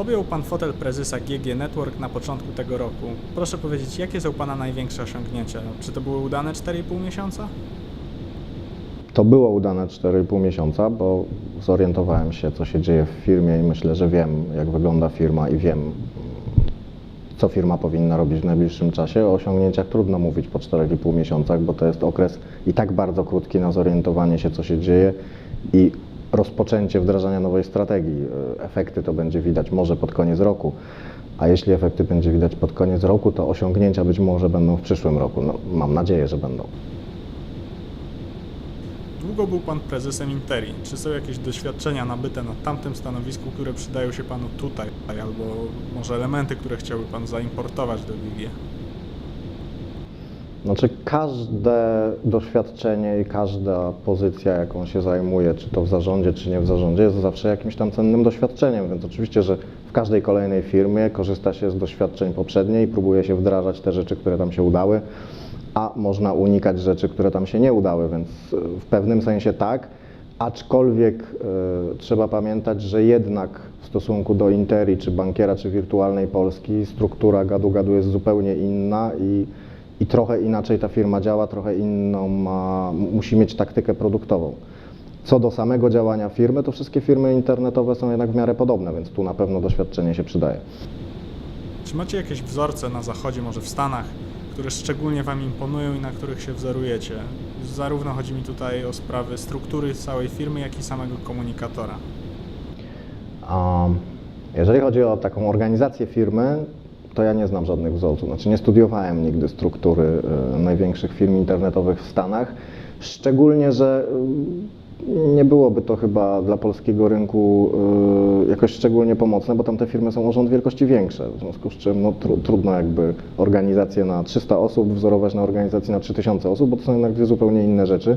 Objął Pan fotel prezesa GG Network na początku tego roku. Proszę powiedzieć, jakie są Pana największe osiągnięcia? Czy to były udane 4,5 miesiąca? To było udane 4,5 miesiąca, bo zorientowałem się, co się dzieje w firmie i myślę, że wiem, jak wygląda firma i wiem, co firma powinna robić w najbliższym czasie. O osiągnięciach trudno mówić po 4,5 miesiącach, bo to jest okres i tak bardzo krótki na zorientowanie się, co się dzieje i rozpoczęcie wdrażania nowej strategii. Efekty to będzie widać może pod koniec roku, a jeśli efekty będzie widać pod koniec roku, to osiągnięcia być może będą w przyszłym roku. No, mam nadzieję, że będą. Długo był Pan prezesem Interi. Czy są jakieś doświadczenia nabyte na tamtym stanowisku, które przydają się Panu tutaj? Albo może elementy, które chciałby Pan zaimportować do GG? Znaczy każde doświadczenie i każda pozycja, jaką się zajmuje, czy to w zarządzie, czy nie w zarządzie, jest zawsze jakimś tam cennym doświadczeniem, więc oczywiście, że w każdej kolejnej firmie korzysta się z doświadczeń poprzedniej i próbuje się wdrażać te rzeczy, które tam się udały, a można unikać rzeczy, które tam się nie udały, więc y, w pewnym sensie tak, aczkolwiek y, trzeba pamiętać, że jednak w stosunku do Interi, czy bankiera, czy wirtualnej Polski struktura gadu-gadu jest zupełnie inna i i trochę inaczej ta firma działa, trochę inną ma, musi mieć taktykę produktową. Co do samego działania firmy, to wszystkie firmy internetowe są jednak w miarę podobne, więc tu na pewno doświadczenie się przydaje. Czy macie jakieś wzorce na zachodzie, może w Stanach, które szczególnie Wam imponują i na których się wzorujecie? Zarówno chodzi mi tutaj o sprawy struktury całej firmy, jak i samego komunikatora. A jeżeli chodzi o taką organizację firmy, to ja nie znam żadnych wzorców. Znaczy nie studiowałem nigdy struktury y, największych firm internetowych w Stanach. Szczególnie, że y, nie byłoby to chyba dla polskiego rynku y, jakoś szczególnie pomocne, bo tam te firmy są o rząd wielkości większe. W związku z czym no, tru, trudno jakby organizację na 300 osób wzorować na organizację na 3000 osób, bo to są jednak dwie zupełnie inne rzeczy.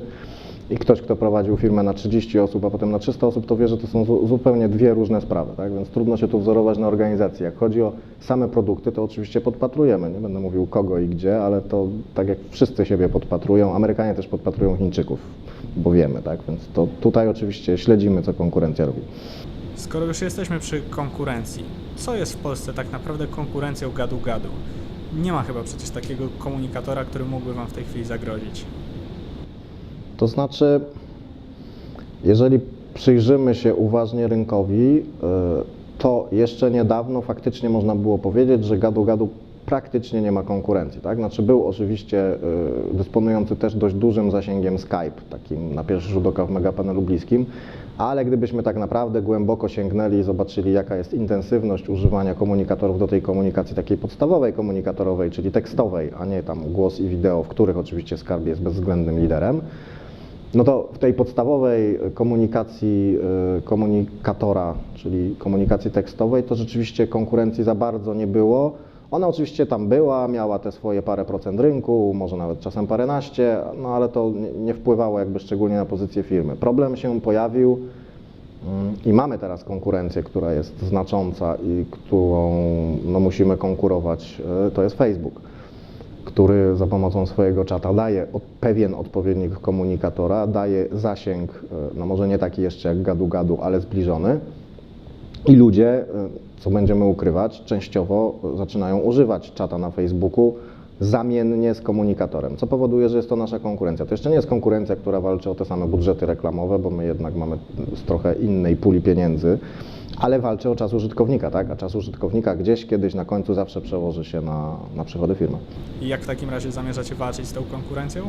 I ktoś, kto prowadził firmę na 30 osób, a potem na 300 osób, to wie, że to są zu- zupełnie dwie różne sprawy, tak? więc trudno się tu wzorować na organizacji. Jak chodzi o same produkty, to oczywiście podpatrujemy. Nie będę mówił kogo i gdzie, ale to tak jak wszyscy siebie podpatrują, Amerykanie też podpatrują Chińczyków, bo wiemy, tak? Więc to tutaj oczywiście śledzimy, co konkurencja robi. Skoro już jesteśmy przy konkurencji, co jest w Polsce tak naprawdę konkurencją gadu-gadu? Nie ma chyba przecież takiego komunikatora, który mógłby Wam w tej chwili zagrozić. To znaczy, jeżeli przyjrzymy się uważnie rynkowi, y, to jeszcze niedawno faktycznie można było powiedzieć, że gadu-gadu praktycznie nie ma konkurencji. Tak? Znaczy był oczywiście y, dysponujący też dość dużym zasięgiem Skype, takim na pierwszy rzut oka w megapanelu bliskim, ale gdybyśmy tak naprawdę głęboko sięgnęli i zobaczyli, jaka jest intensywność używania komunikatorów do tej komunikacji takiej podstawowej komunikatorowej, czyli tekstowej, a nie tam głos i wideo, w których oczywiście Skype jest bezwzględnym liderem, no to w tej podstawowej komunikacji y, komunikatora, czyli komunikacji tekstowej, to rzeczywiście konkurencji za bardzo nie było. Ona oczywiście tam była, miała te swoje parę procent rynku, może nawet czasem paręnaście, no ale to nie- wpływało jakby szczególnie na pozycję firmy. Problem się pojawił mm, i mamy teraz konkurencję, która jest znacząca i którą no, musimy konkurować, y, to jest Facebook który za pomocą swojego czata daje od, pewien odpowiednik komunikatora, daje zasięg, e, no może nie taki jeszcze jak gadu-gadu, ale zbliżony. I ludzie, e, co będziemy ukrywać, częściowo zaczynają używać czata na Facebooku zamiennie z komunikatorem, co powoduje, że jest to nasza konkurencja. To jeszcze nie jest konkurencja, która walczy o te same budżety reklamowe, bo my jednak mamy z trochę innej puli pieniędzy, ale walczy o czas użytkownika, tak? A czas użytkownika gdzieś kiedyś na końcu zawsze przełoży się na, na przychody firmy. I jak w takim razie zamierzacie walczyć z tą konkurencją?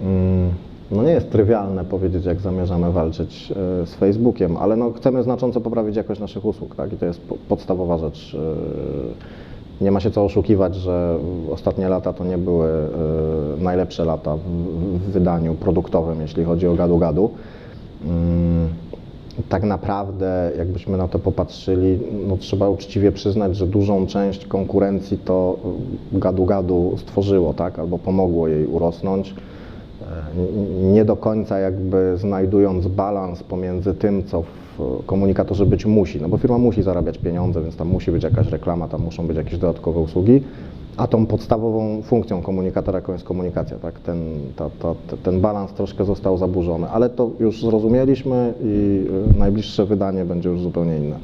Mm, No nie jest trywialne powiedzieć, jak zamierzamy walczyć e, z Facebookiem, ale no chcemy znacząco poprawić jakość naszych usług, tak? I to jest po- podstawowa rzecz. Nie ma się co oszukiwać, że ostatnie lata to nie były e, najlepsze lata w, wydaniu produktowym, jeśli chodzi o gadu-gadu. Mm, Tak naprawdę, jakbyśmy na to popatrzyli, no trzeba uczciwie przyznać, że dużą część konkurencji to gadu-gadu stworzyło, tak? albo pomogło jej urosnąć. E, Nie do końca jakby znajdując balans pomiędzy tym, co w komunikatorze być musi, no bo firma musi zarabiać pieniądze, więc tam musi być jakaś reklama, tam muszą być jakieś dodatkowe usługi, a tą podstawową funkcją komunikatora, jaką jest komunikacja, tak? ten, ta, ta, te- ten balans troszkę został zaburzony, ale to już zrozumieliśmy i y, najbliższe wydanie będzie już zupełnie inne.